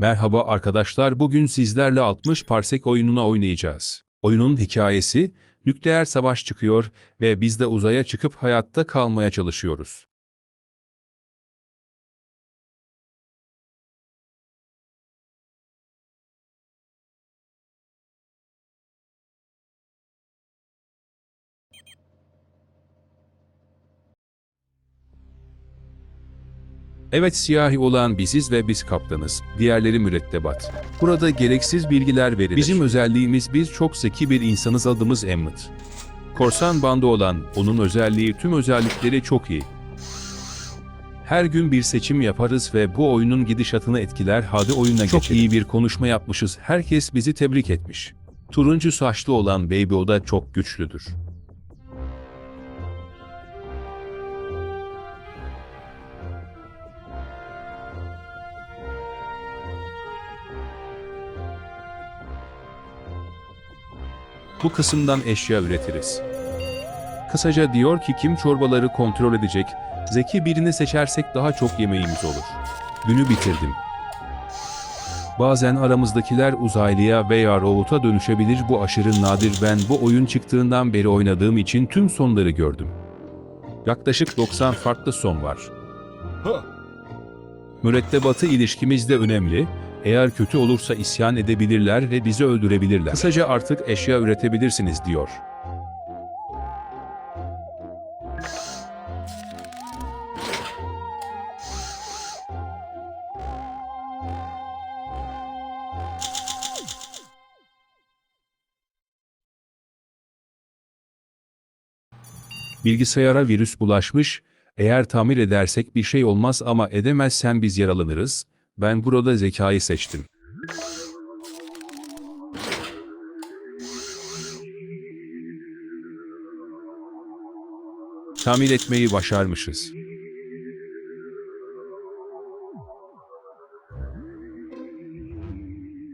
Merhaba arkadaşlar, bugün sizlerle 60 parsek oyununa oynayacağız. Oyunun hikayesi, nükleer savaş çıkıyor ve biz de uzaya çıkıp hayatta kalmaya çalışıyoruz. Evet siyahi olan biziz ve biz kaptanız. Diğerleri mürettebat. Burada gereksiz bilgiler verilir. Bizim özelliğimiz biz çok zeki bir insanız adımız Emmet. Korsan bandı olan onun özelliği tüm özellikleri çok iyi. Her gün bir seçim yaparız ve bu oyunun gidişatını etkiler hadi oyuna çok geçelim. iyi bir konuşma yapmışız. Herkes bizi tebrik etmiş. Turuncu saçlı olan Baby o da çok güçlüdür. Bu kısımdan eşya üretiriz. Kısaca diyor ki kim çorbaları kontrol edecek, zeki birini seçersek daha çok yemeğimiz olur. Günü bitirdim. Bazen aramızdakiler uzaylıya veya robota dönüşebilir bu aşırı nadir ben bu oyun çıktığından beri oynadığım için tüm sonları gördüm. Yaklaşık 90 farklı son var. Mürettebatı ilişkimiz de önemli. Eğer kötü olursa isyan edebilirler ve bizi öldürebilirler. Kısaca artık eşya üretebilirsiniz diyor. Bilgisayara virüs bulaşmış, eğer tamir edersek bir şey olmaz ama edemezsen biz yaralanırız. Ben burada zekayı seçtim. Tamir etmeyi başarmışız.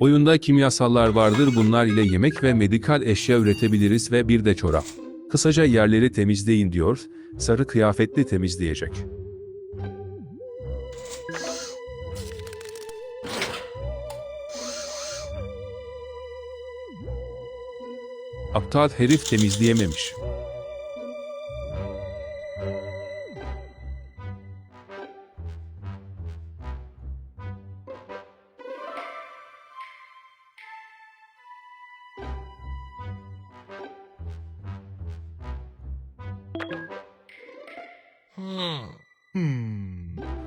Oyunda kimyasallar vardır bunlar ile yemek ve medikal eşya üretebiliriz ve bir de çorap. Kısaca yerleri temizleyin diyor, sarı kıyafetli temizleyecek. Aptal herif temizleyememiş.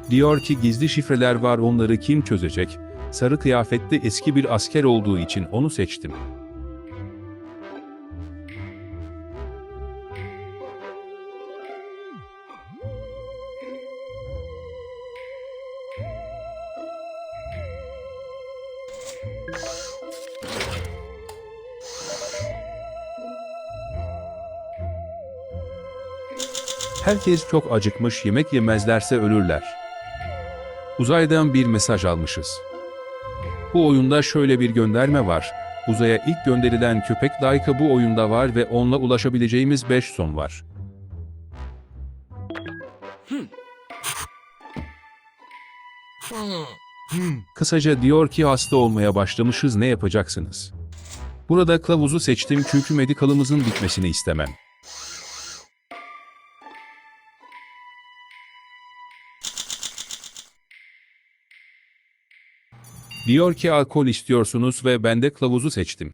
Diyor ki gizli şifreler var onları kim çözecek? Sarı kıyafetli eski bir asker olduğu için onu seçtim. Herkes çok acıkmış yemek yemezlerse ölürler. Uzaydan bir mesaj almışız. Bu oyunda şöyle bir gönderme var. Uzaya ilk gönderilen köpek Laika bu oyunda var ve onunla ulaşabileceğimiz 5 son var. Kısaca diyor ki hasta olmaya başlamışız ne yapacaksınız? Burada kılavuzu seçtim çünkü medikalımızın bitmesini istemem. Diyor ki alkol istiyorsunuz ve ben de kılavuzu seçtim.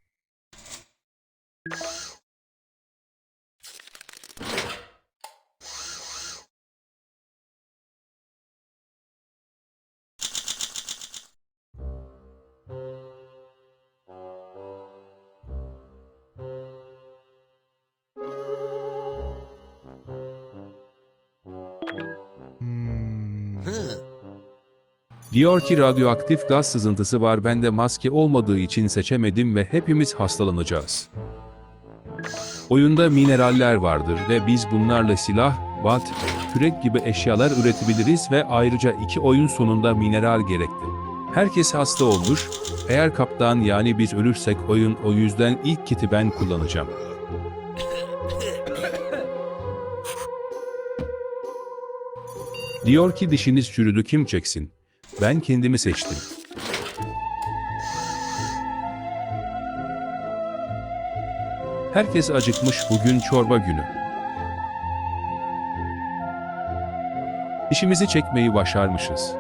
Diyor ki radyoaktif gaz sızıntısı var bende maske olmadığı için seçemedim ve hepimiz hastalanacağız. Oyunda mineraller vardır ve biz bunlarla silah, bat, kürek gibi eşyalar üretebiliriz ve ayrıca iki oyun sonunda mineral gerekti. Herkes hasta olmuş, eğer kaptan yani biz ölürsek oyun o yüzden ilk kiti ben kullanacağım. Diyor ki dişiniz çürüdü kim çeksin? Ben kendimi seçtim. Herkes acıkmış bugün çorba günü. İşimizi çekmeyi başarmışız.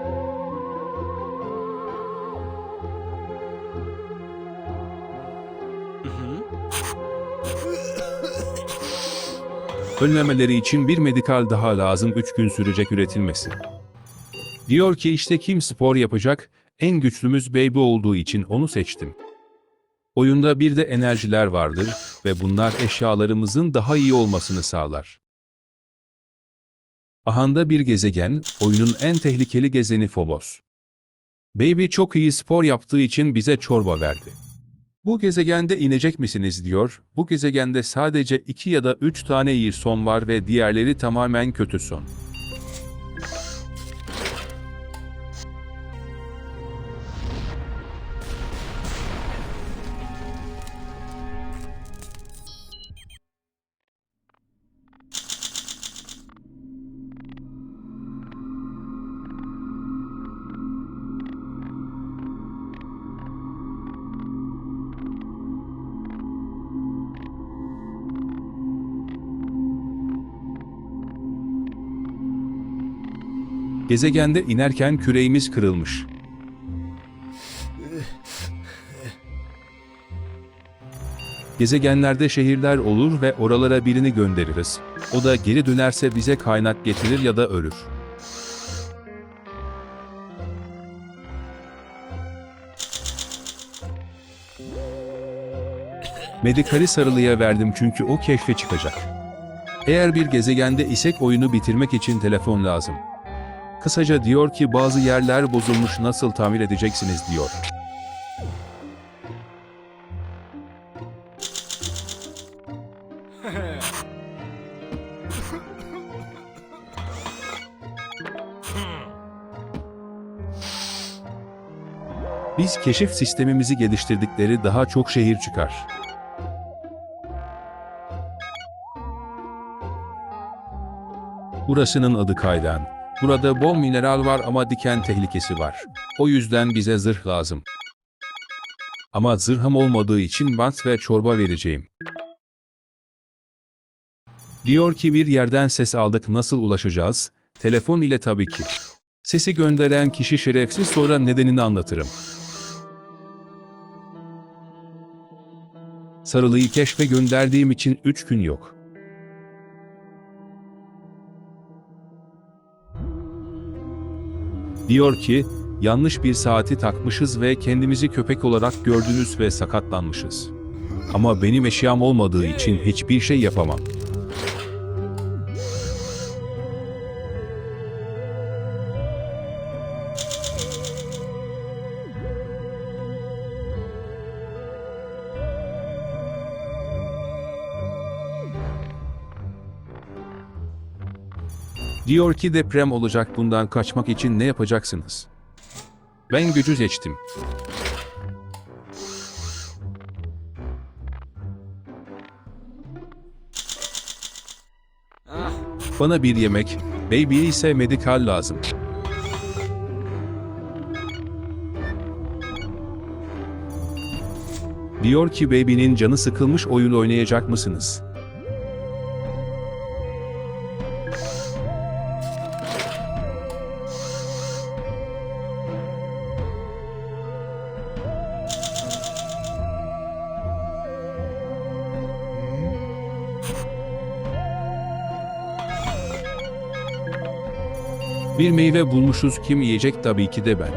Önlemeleri için bir medikal daha lazım 3 gün sürecek üretilmesi. Diyor ki işte kim spor yapacak, en güçlümüz Baby olduğu için onu seçtim. Oyunda bir de enerjiler vardır ve bunlar eşyalarımızın daha iyi olmasını sağlar. Ahanda bir gezegen, oyunun en tehlikeli gezeni Phobos. Baby çok iyi spor yaptığı için bize çorba verdi. Bu gezegende inecek misiniz diyor. Bu gezegende sadece iki ya da üç tane iyi son var ve diğerleri tamamen kötü son. Gezegende inerken küreğimiz kırılmış. Gezegenlerde şehirler olur ve oralara birini göndeririz. O da geri dönerse bize kaynak getirir ya da ölür. Medikali sarılıya verdim çünkü o keşfe çıkacak. Eğer bir gezegende isek oyunu bitirmek için telefon lazım. Kısaca diyor ki bazı yerler bozulmuş nasıl tamir edeceksiniz diyor. Biz keşif sistemimizi geliştirdikleri daha çok şehir çıkar. Burasının adı Kaydan. Burada bol mineral var ama diken tehlikesi var. O yüzden bize zırh lazım. Ama zırhım olmadığı için bant ve çorba vereceğim. Diyor ki bir yerden ses aldık nasıl ulaşacağız? Telefon ile tabii ki. Sesi gönderen kişi şerefsiz sonra nedenini anlatırım. Sarılıyı keşfe gönderdiğim için 3 gün yok. Diyor ki, yanlış bir saati takmışız ve kendimizi köpek olarak gördünüz ve sakatlanmışız. Ama benim eşyam olmadığı için hiçbir şey yapamam. Diyor ki deprem olacak bundan kaçmak için ne yapacaksınız? Ben gücü seçtim. Bana bir yemek, baby ise medikal lazım. Diyor ki baby'nin canı sıkılmış oyun oynayacak mısınız? Bir meyve bulmuşuz kim yiyecek tabii ki de ben.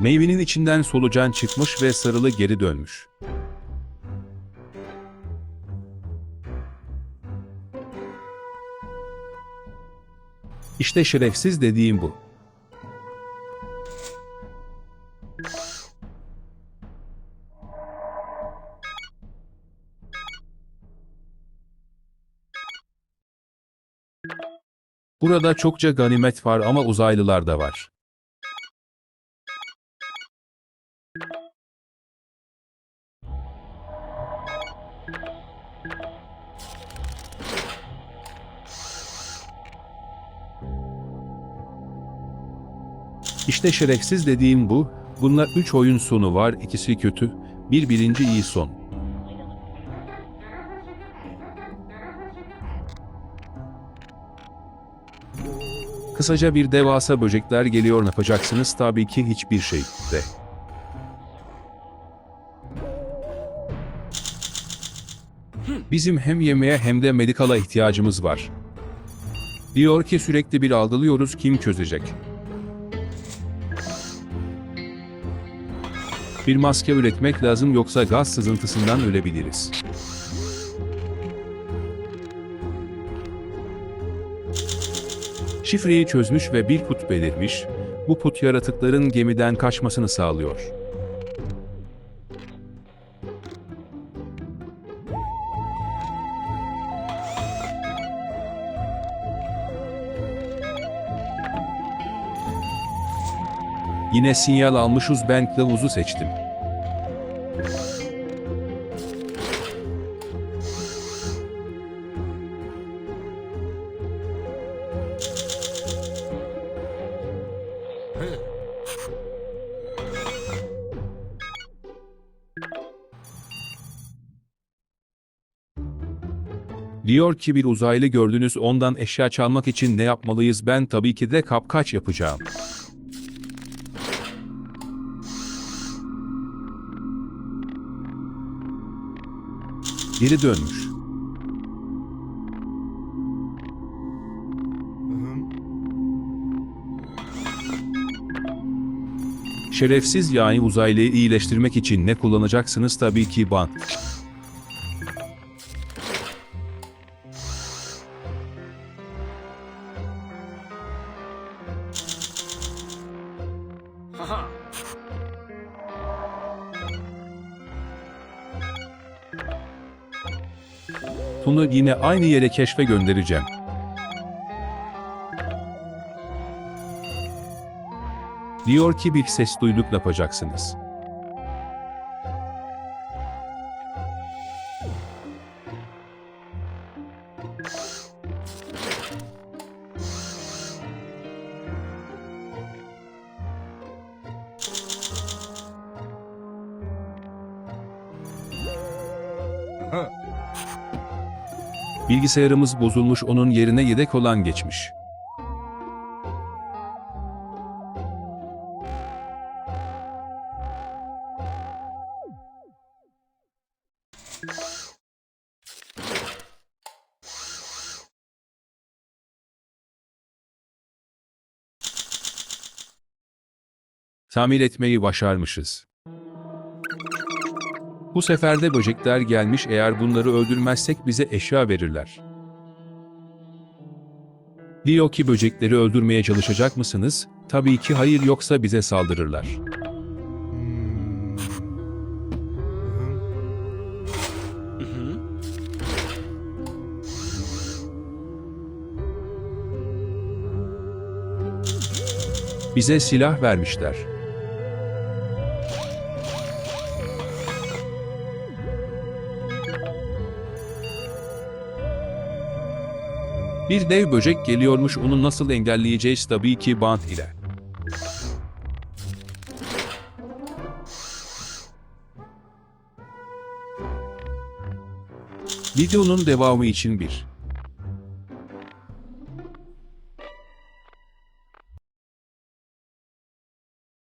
Meyvenin içinden solucan çıkmış ve sarılı geri dönmüş. İşte şerefsiz dediğim bu. Burada çokça ganimet var ama uzaylılar da var. İşte şerefsiz dediğim bu. Bunlar üç oyun sonu var, ikisi kötü. Bir birinci iyi son. Kısaca bir devasa böcekler geliyor ne yapacaksınız? Tabii ki hiçbir şey de. Bizim hem yemeğe hem de medikala ihtiyacımız var. Diyor ki sürekli bir algılıyoruz kim çözecek? Bir maske üretmek lazım yoksa gaz sızıntısından ölebiliriz. Şifreyi çözmüş ve bir put belirmiş. Bu put yaratıkların gemiden kaçmasını sağlıyor. Yine sinyal almışız ben kılavuzu seçtim. Diyor ki bir uzaylı gördünüz ondan eşya çalmak için ne yapmalıyız ben tabii ki de kapkaç yapacağım. Geri dönmüş. Şerefsiz yani uzaylıyı iyileştirmek için ne kullanacaksınız tabii ki bant. Bunu yine aynı yere keşfe göndereceğim. Diyor ki bir ses duyduk yapacaksınız. Bilgisayarımız bozulmuş onun yerine yedek olan geçmiş. Tamir etmeyi başarmışız. Bu sefer de böcekler gelmiş eğer bunları öldürmezsek bize eşya verirler. Diyor ki böcekleri öldürmeye çalışacak mısınız? Tabii ki hayır yoksa bize saldırırlar. Bize silah vermişler. Bir dev böcek geliyormuş onu nasıl engelleyeceğiz tabii ki bant ile. Videonun devamı için bir